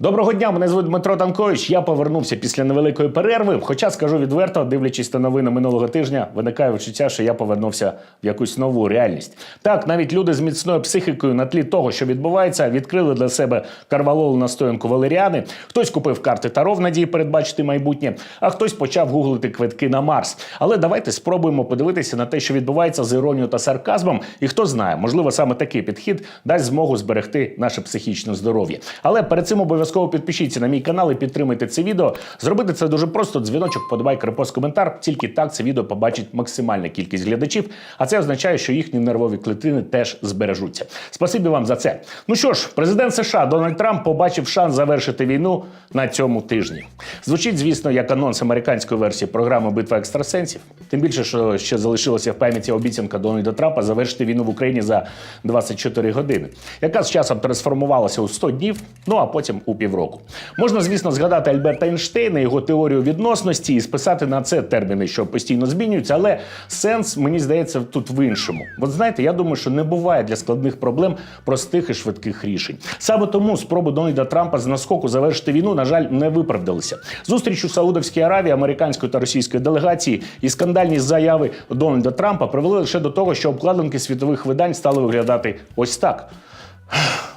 Доброго дня, мене звуть Дмитро Танкович. Я повернувся після невеликої перерви. Хоча скажу відверто, дивлячись на новини минулого тижня, виникає відчуття, що я повернувся в якусь нову реальність. Так, навіть люди з міцною психікою на тлі того, що відбувається, відкрили для себе карвалол настоянку валеріани. Хтось купив карти Таро в надії передбачити майбутнє, а хтось почав гуглити квитки на Марс. Але давайте спробуємо подивитися на те, що відбувається з іронією та сарказмом. І хто знає, можливо, саме такий підхід дасть змогу зберегти наше психічне здоров'я. Але перед цим обов'язково підпишіться на мій канал і підтримайте це відео. Зробити це дуже просто. Дзвіночок, подобайка, репост, коментар. Тільки так це відео побачить максимальна кількість глядачів. А це означає, що їхні нервові клітини теж збережуться. Спасибі вам за це. Ну що ж, президент США Дональд Трамп побачив шанс завершити війну на цьому тижні. Звучить, звісно, як анонс американської версії програми Битва екстрасенсів. Тим більше, що ще залишилася в пам'яті обіцянка Дональда Трампа завершити війну в Україні за 24 години, яка з часом трансформувалася у 100 днів, ну а потім у півроку. Можна, звісно, згадати Альберта Ейнштейна, його теорію відносності і списати на це терміни, що постійно змінюються, але сенс, мені здається, тут в іншому. От знаєте, я думаю, що не буває для складних проблем простих і швидких рішень. Саме тому спроби Дональда Трампа з наскоку завершити війну, на жаль, не виправдалися. Зустріч у Саудовській Аравії американської та російської делегації і скандальні заяви Дональда Трампа привели лише до того, що обкладинки світових видань стали виглядати ось так.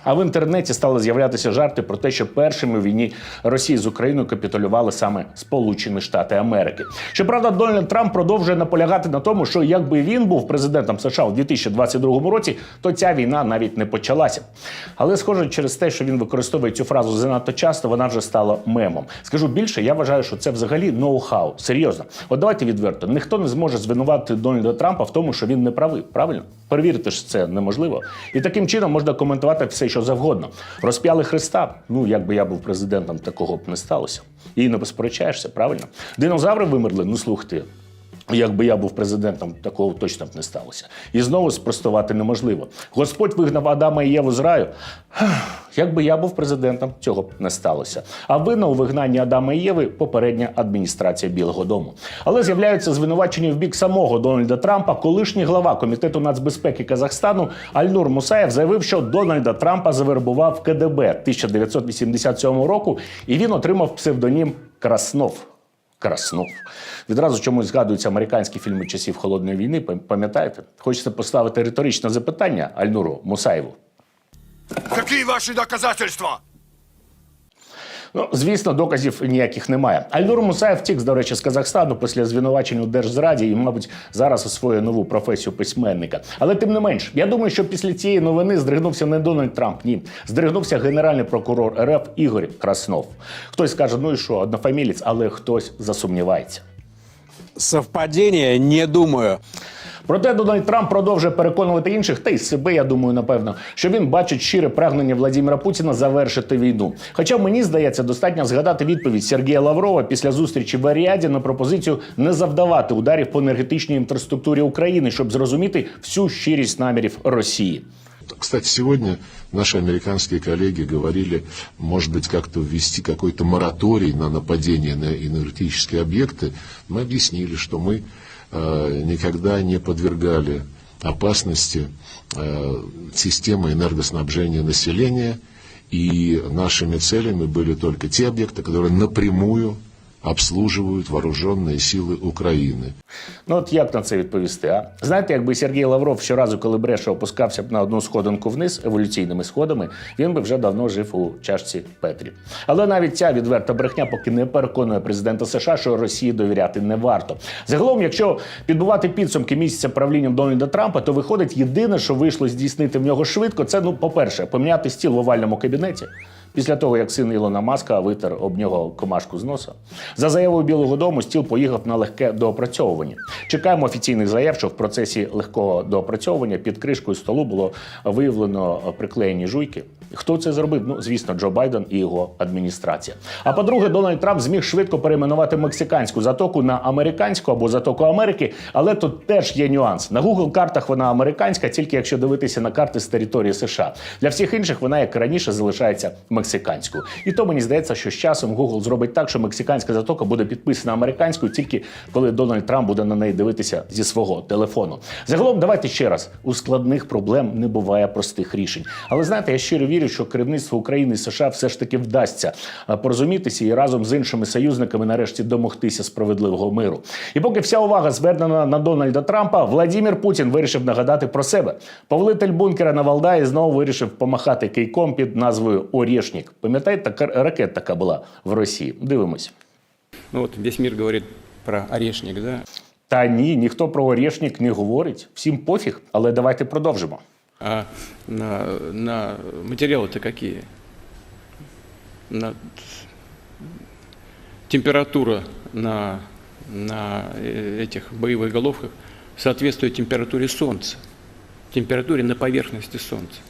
А в інтернеті стали з'являтися жарти про те, що першими в війні Росії з Україною капітулювали саме Сполучені Штати Америки. Щоправда, Дональд Трамп продовжує наполягати на тому, що якби він був президентом США у 2022 році, то ця війна навіть не почалася. Але, схоже, через те, що він використовує цю фразу занадто часто, вона вже стала мемом. Скажу більше, я вважаю, що це взагалі ноу-хау. Серйозно, от давайте відверто. Ніхто не зможе звинувати Дональда Трампа в тому, що він не правий. Правильно? Перевірити ж це неможливо. І таким чином можна коментувати все, що завгодно. Розп'яли Христа. Ну, якби я був президентом, такого б не сталося. І не посперечаєшся, правильно? Динозаври вимерли. Ну слухайте. Якби я був президентом, такого точно б не сталося. І знову спростувати неможливо. Господь вигнав Адама і Єву з раю. Якби я був президентом, цього б не сталося. А винна у вигнанні Адама і Єви попередня адміністрація Білого Дому. Але з'являються звинувачення в бік самого Дональда Трампа. Колишній глава комітету нацбезпеки Казахстану Альнур Мусаєв заявив, що Дональда Трампа завербував КДБ 1987 року, і він отримав псевдонім Краснов. Краснов. Відразу чомусь згадуються американські фільми часів холодної війни. Пам'ятаєте? Хочеться поставити риторичне запитання Альнуру Мусаєву. Які ваші доказательства? Ну, звісно, доказів ніяких немає. Альнур Мусаєв втік, до речі, з Казахстану після звинувачень у держзраді і, мабуть, зараз освоює нову професію письменника. Але тим не менш, я думаю, що після цієї новини здригнувся не Дональд Трамп, ні, здригнувся генеральний прокурор РФ Ігор Краснов. Хтось скаже, ну і що, однофамілець, але хтось засумнівається. Совпадение? Не думаю. Проте Дональд Трамп продовжує переконувати інших, та й себе, я думаю, напевно, що він бачить щире прагнення Владимира Путіна завершити війну. Хоча мені здається, достатньо згадати відповідь Сергія Лаврова після зустрічі в Аріаді на пропозицію не завдавати ударів по енергетичній інфраструктурі України, щоб зрозуміти всю щирість намірів Росії. Кстати, сегодня наши американские коллеги говорили, может быть, как-то ввести какой-то мораторий на нападение на энергетические объекты. Мы объяснили, что мы э, никогда не подвергали опасности э, системы энергоснабжения населения, и нашими целями были только те объекты, которые напрямую обслуживают вооруженные силы Украины. Ну от як на це відповісти? А знаєте, якби Сергій Лавров щоразу, коли бреше, опускався б на одну сходинку вниз еволюційними сходами, він би вже давно жив у чашці Петрі. Але навіть ця відверта брехня поки не переконує президента США, що Росії довіряти не варто. Загалом, якщо підбувати підсумки місяця правління Дональда Трампа, то виходить єдине, що вийшло здійснити в нього швидко, це ну, по-перше, поміняти стіл в овальному кабінеті. Після того, як син Ілона Маска витер об нього комашку з носа, за заявою Білого Дому стіл поїхав на легке доопрацьовування. Чекаємо офіційних заяв, що в процесі легкого доопрацьовування під кришкою столу було виявлено приклеєні жуйки. Хто це зробив? Ну, звісно, Джо Байден і його адміністрація. А по-друге, Дональд Трамп зміг швидко перейменувати мексиканську затоку на американську або затоку Америки, але тут теж є нюанс. На Google картах вона американська, тільки якщо дивитися на карти з території США. Для всіх інших вона, як раніше, залишається мексиканською. Мексиканською. І то мені здається, що з часом Google зробить так, що мексиканська затока буде підписана американською тільки коли Дональд Трамп буде на неї дивитися зі свого телефону. Загалом, давайте ще раз: у складних проблем не буває простих рішень. Але знаєте, я щиро вірю, що керівництво України і США все ж таки вдасться порозумітися і разом з іншими союзниками нарешті домогтися справедливого миру. І поки вся увага звернена на Дональда Трампа, Владімір Путін вирішив нагадати про себе. Повелитель бункера на Валдаї знову вирішив помахати кийком під назвою Орєшнік. Пам'ятаєте, така ракета така була в Росії. Дивимось. Ну вот весь мир говорит про орешник, да? Та ні, ніхто про Орєшнік не говорить. Всім пофіг, але давайте продовжимо. А на, на материалы-то какие? На температура на, на э, этих боевых головках соответствует температуре Солнца, температуре на поверхности Солнца.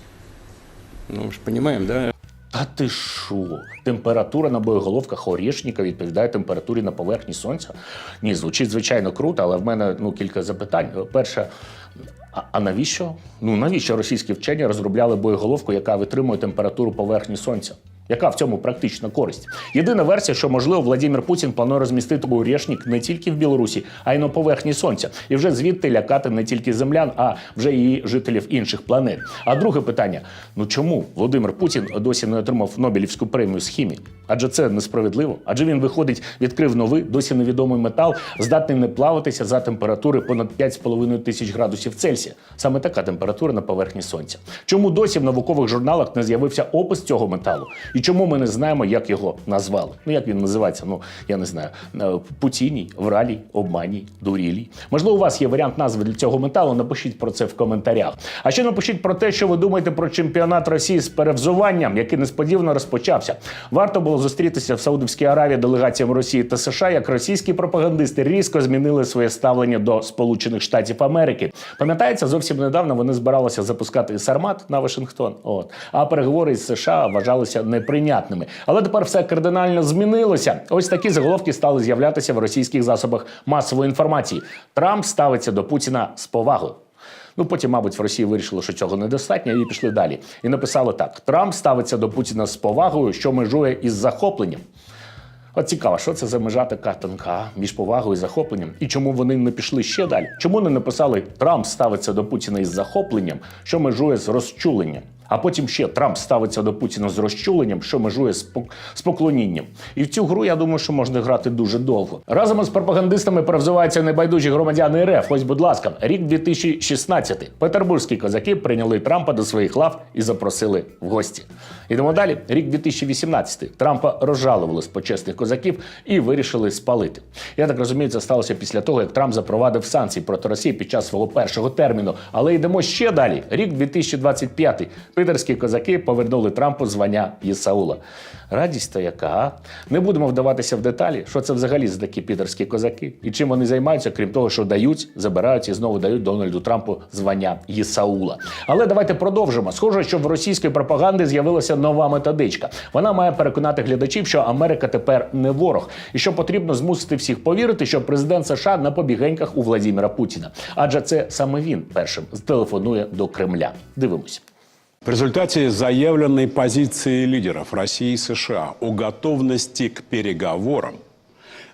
Ну, мы же понимаем, да? Та ти що? Температура на боєголовках Орєшніка відповідає температурі на поверхні сонця? Ні, звучить звичайно круто, але в мене ну кілька запитань. Перше, а навіщо? Ну навіщо російські вчені розробляли боєголовку, яка витримує температуру поверхні сонця? Яка в цьому практична користь? Єдина версія, що можливо Владимир Путін планує розмістити Орєшнік не тільки в Білорусі, а й на поверхні сонця, і вже звідти лякати не тільки землян, а вже і жителів інших планет. А друге питання: ну чому Володимир Путін досі не отримав Нобелівську премію з хімії? Адже це несправедливо. Адже він виходить, відкрив новий, досі невідомий метал, здатний не плаватися за температури понад 5,5 тисяч градусів Цельсія. Саме така температура на поверхні сонця. Чому досі в наукових журналах не з'явився опис цього металу? І чому ми не знаємо, як його назвали? Ну як він називається? Ну я не знаю. Е, Путіній, вралій, обманій, дурілій. Можливо, у вас є варіант назви для цього металу. Напишіть про це в коментарях. А ще напишіть про те, що ви думаєте про чемпіонат Росії з перевзуванням, який несподівано розпочався. Варто було зустрітися в Саудовській Аравії делегаціям Росії та США, як російські пропагандисти різко змінили своє ставлення до Сполучених Штатів Америки. Пам'ятається, зовсім недавно вони збиралися запускати Сармат на Вашингтон. От а переговори з США вважалися неприйнятними. Але тепер все кардинально змінилося. Ось такі заголовки стали з'являтися в російських засобах масової інформації. Трамп ставиться до Путіна з повагою. Ну потім, мабуть, в Росії вирішили, що цього недостатньо, і пішли далі. І написали так: Трамп ставиться до Путіна з повагою, що межує із захопленням. От цікаво, що це за межа така тонка між повагою і захопленням, і чому вони не пішли ще далі? Чому не написали Трамп ставиться до Путіна із захопленням, що межує з розчуленням? А потім ще Трамп ставиться до Путіна з розчуленням, що межує з поклонінням. І в цю гру я думаю, що можна грати дуже довго. Разом із пропагандистами перевзуваються небайдужі громадяни РФ. Ось, будь ласка, рік 2016. Петербурзькі козаки прийняли Трампа до своїх лав і запросили в гості. Ідемо далі. Рік 2018. Трампа розжалували з почесних козаків і вирішили спалити. Я так розумію, це сталося після того, як Трамп запровадив санкції проти Росії під час свого першого терміну. Але йдемо ще далі. Рік 2025. Питерські козаки повернули Трампу звання Єсаула. Радість то яка, а? Не будемо вдаватися в деталі, що це взагалі за такі підерські козаки і чим вони займаються, крім того, що дають, забирають і знову дають Дональду Трампу звання Єсаула. Але давайте продовжимо. Схоже, що в російської пропаганди з'явилася нова методичка. Вона має переконати глядачів, що Америка тепер не ворог, і що потрібно змусити всіх повірити, що президент США на побігеньках у Владіміра Путіна. Адже це саме він першим зтелефонує до Кремля. Дивимось. В результате заявленной позиции лидеров России и США о готовности к переговорам,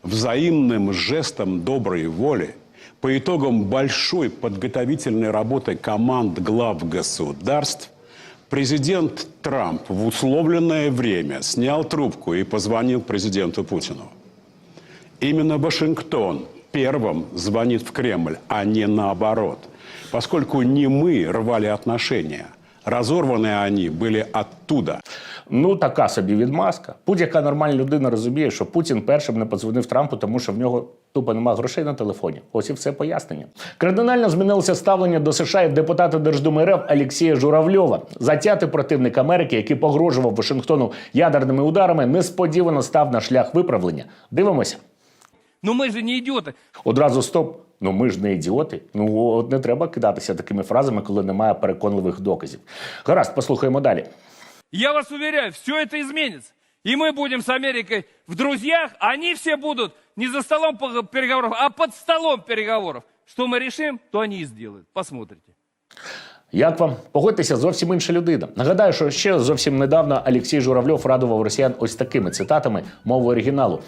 взаимным жестом доброй воли, по итогам большой подготовительной работы команд глав государств, президент Трамп в условленное время снял трубку и позвонил президенту Путину. Именно Вашингтон первым звонит в Кремль, а не наоборот, поскольку не мы рвали отношения, разорваны они были оттуда. Ну, така собі відмазка. Будь-яка нормальна людина розуміє, що Путін першим не подзвонив Трампу, тому що в нього тупо нема грошей на телефоні. Ось і все пояснення. Кардинально змінилося ставлення до США і депутата Держдуми РФ Олексія Журавльова. Затятий противник Америки, який погрожував Вашингтону ядерними ударами, несподівано став на шлях виправлення. Дивимося. Но мы же не идиоты. Одразу стоп. Ну ми ж не ідіоти. Ну от не треба кидатися такими фразами, коли немає переконливих доказів. Гаразд, послухаємо далі. Я вас уверяю, все это изменится. И мы будем с Америкой в друзьях, а они все будут не за столом пог- переговоров, а под столом переговоров. Что мы решим, то они и сделают. Посмотрите. Як вам? Погодьтеся, зовсім інша людина. Нагадаю, що ще зовсім недавно Олексій Журавльов радував росіян ось такими цитатами мови оригіналу.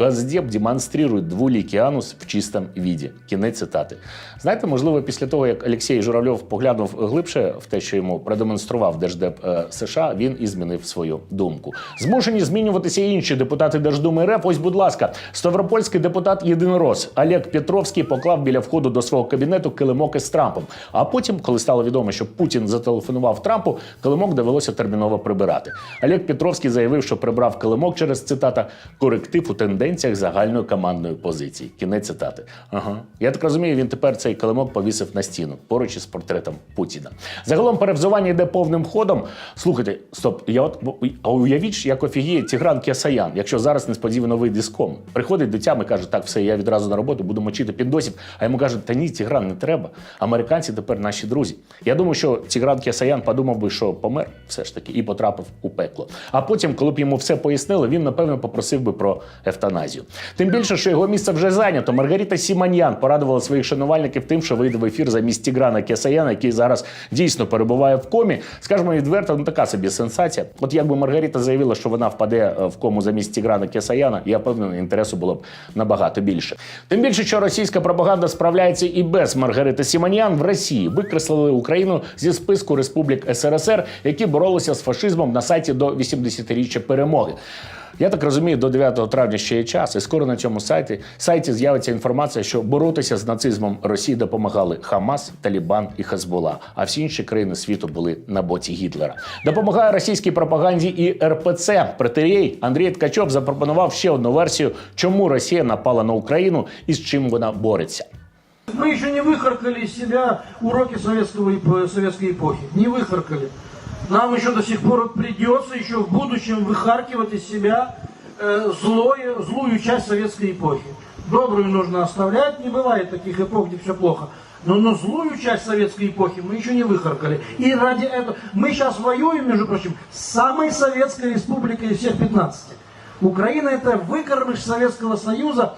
Газдеп демонструє двуликий анус в чистому віді. Кінець цитати. Знаєте, можливо, після того, як Олексій Журавльов поглянув глибше в те, що йому продемонстрував Держдеп е, США, він і змінив свою думку. Змушені змінюватися інші депутати Держдуми РФ. Ось, будь ласка, ставропольський депутат Єдинорос Олег Петровський поклав біля входу до свого кабінету килимок із Трампом. А потім, коли стало відомо, що Путін зателефонував Трампу, килимок довелося терміново прибирати. Олег Петровський заявив, що прибрав килимок через цитата коректив у тенденціях загальної командної позиції. Кінець цитати. Ага. Я так розумію, він тепер цей килимок повісив на стіну поруч із портретом Путіна. Загалом перевзування йде повним ходом. Слухайте, стоп, я от а уявіть, як офігіє Тігран Кесаян, якщо зараз несподівано вийде з кому. Приходить до тями, каже, так, все, я відразу на роботу буду мочити піддосів. А йому кажуть, та ні, Тігран не треба. Американці тепер наші друзі. Я думаю, що Тігран Кесаян подумав би, що помер все ж таки і потрапив у пекло. А потім, коли б йому все пояснили, він напевно попросив би про евтаназію. Тим більше, що його місце вже зайнято. Маргарита Сіманьян порадувала своїх шанувальників тим, що вийде в ефір замість Тіграна Кесаяна, який зараз дійсно перебуває в комі. Скажімо відверто, ну така собі сенсація. От якби Маргарита заявила, що вона впаде е, в кому замість Тіграна Кесаяна, я певний, інтересу було б набагато більше. Тим більше, що російська пропаганда справляється і без Маргарити Сіманіан в Росії викреслили Україну зі списку республік СРСР, які боролися з фашизмом на сайті до 80-річчя перемоги. Я так розумію, до 9 травня ще є час, і скоро на цьому сайті сайті з'явиться інформація, що боротися з нацизмом Росії допомагали Хамас, Талібан і Хезбола, а всі інші країни світу були на боці Гітлера. Допомагає російській пропаганді і РПЦ. Протерій Андрій Ткачов запропонував ще одну версію, чому Росія напала на Україну і з чим вона бореться. Мы еще не выхаркали из себя уроки советского, советской эпохи. Не выхаркали. Нам еще до сих пор придется еще в будущем выхаркивать из себя э, злое, злую часть советской эпохи. Добрую нужно оставлять, не бывает таких эпох, где все плохо. Но, но злую часть советской эпохи мы еще не выхаркали. И ради этого мы сейчас воюем, между прочим, с самой советской республикой из всех 15. Украина это выкормыш Советского Союза,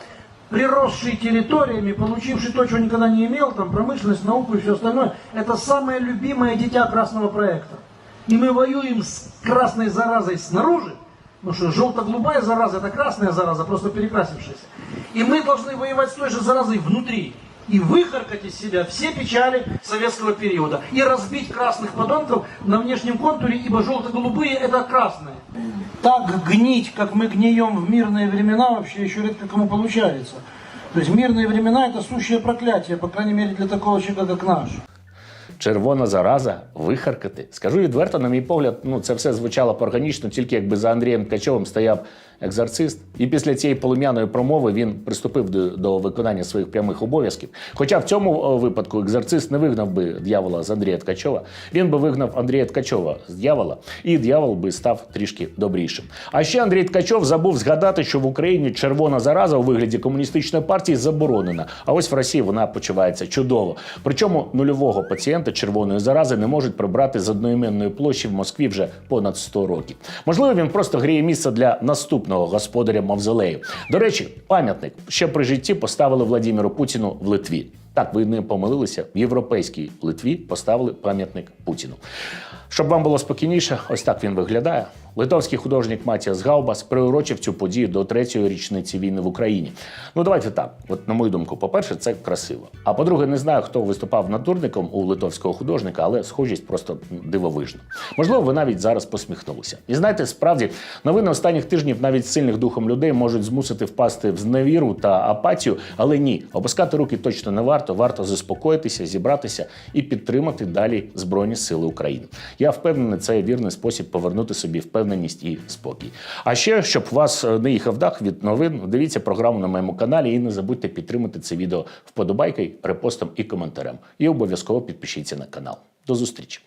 приросший территориями, получивший то, чего никогда не имел, там промышленность, науку и все остальное, это самое любимое дитя красного проекта. И мы воюем с красной заразой снаружи, потому что желто-голубая зараза это красная зараза, просто перекрасившаяся. И мы должны воевать с той же заразой внутри. И выхаркать из себя все печали советского периода. И разбить красных подонков на внешнем контуре, ибо желто-голубые это красные. Так гнить, как мы гнием в мирные времена, вообще еще редко кому получается. То есть мирные времена это сущее проклятие, по крайней мере для такого человека, как наш. Червона зараза вихаркати. Скажу відверто, на мій погляд, ну це все звучало б органічно, тільки якби за Андрієм Ткачовим стояв екзорцист. І після цієї полум'яної промови він приступив до, до виконання своїх прямих обов'язків. Хоча в цьому випадку екзорцист не вигнав би дьявола з Андрія Ткачова, він би вигнав Андрія Ткачова з дьявола, і дьявол би став трішки добрішим. А ще Андрій Ткачов забув згадати, що в Україні червона зараза у вигляді комуністичної партії заборонена. А ось в Росії вона почувається чудово. Причому нульового пацієнта червоної зарази не можуть прибрати з одноіменної площі в Москві вже понад 100 років. Можливо, він просто гріє місце для наступного господаря мавзолею. До речі, пам'ятник ще при житті поставили Владіміру Путіну в Литві. Так, ви не помилилися. В європейській Литві поставили пам'ятник Путіну. Щоб вам було спокійніше, ось так він виглядає. Литовський художник Матіас Гаубас приурочив цю подію до третьої річниці війни в Україні. Ну давайте так. От на мою думку, по-перше, це красиво. А по-друге, не знаю, хто виступав натурником у литовського художника, але схожість просто дивовижна. Можливо, ви навіть зараз посміхнулися. І знаєте, справді новини останніх тижнів навіть сильних духом людей можуть змусити впасти в зневіру та апатію, але ні, опускати руки точно не варто. Варто заспокоїтися, зібратися і підтримати далі Збройні Сили України. Я впевнений, це вірний спосіб повернути собі впевненість і спокій. А ще, щоб вас е, не їхав дах від новин, дивіться програму на моєму каналі і не забудьте підтримати це відео вподобайкою, репостом і коментарем. І обов'язково підпишіться на канал. До зустрічі!